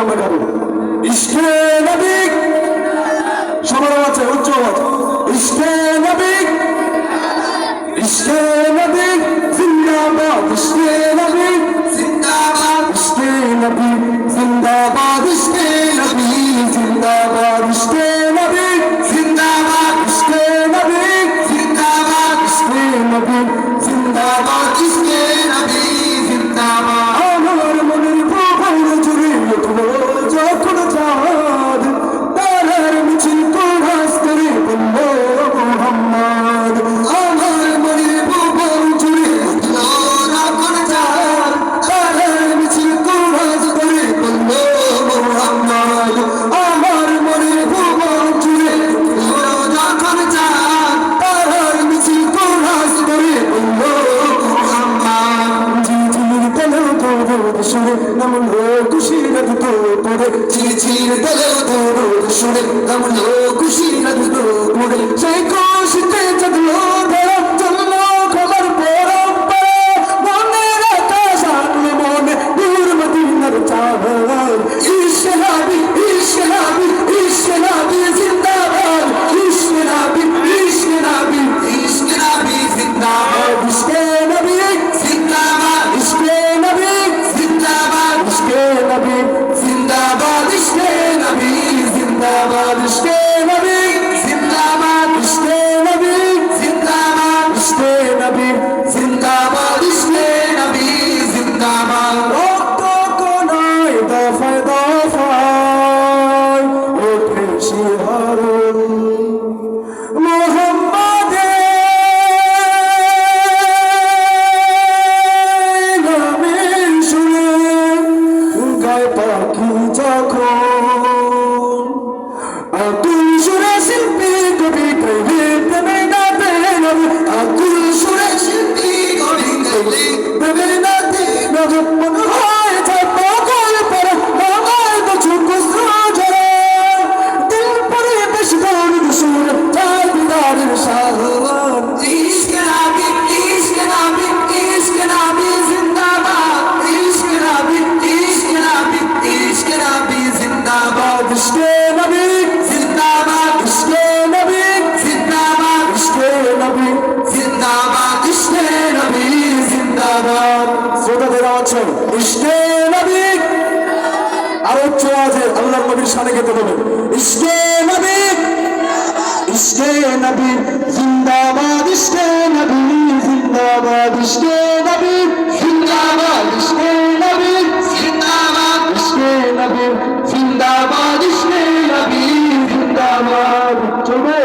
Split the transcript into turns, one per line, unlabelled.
আমরা খাব ইসকে দৌড় শুনে এমন খুশি রাখতো পরে চিড় চিড় দৌড় শুনে এমন খুশি I understand. আমার কৃষ্ণ নবী। জিন্দাবাদ কৃষ্ণ নবী। জিন্দাবাদ কৃষ্ণ নবী। জিন্দাবাদ কৃষ্ণ নবী। জিন্দাবাদ শ্রোতাদের আওয়াজ কৃষ্ণ নবী। আর উচ্চ আওয়াজে আল্লাহর নবীর সামনে গেতে হবে। কৃষ্ণ নবী। কৃষ্ণ নবী। জিন্দাবাদ কৃষ্ণ নবী। জিন্দাবাদ কৃষ্ণ জিন্দাবাদ ইসলাম নবী জিন্দাবাদ। চলবে।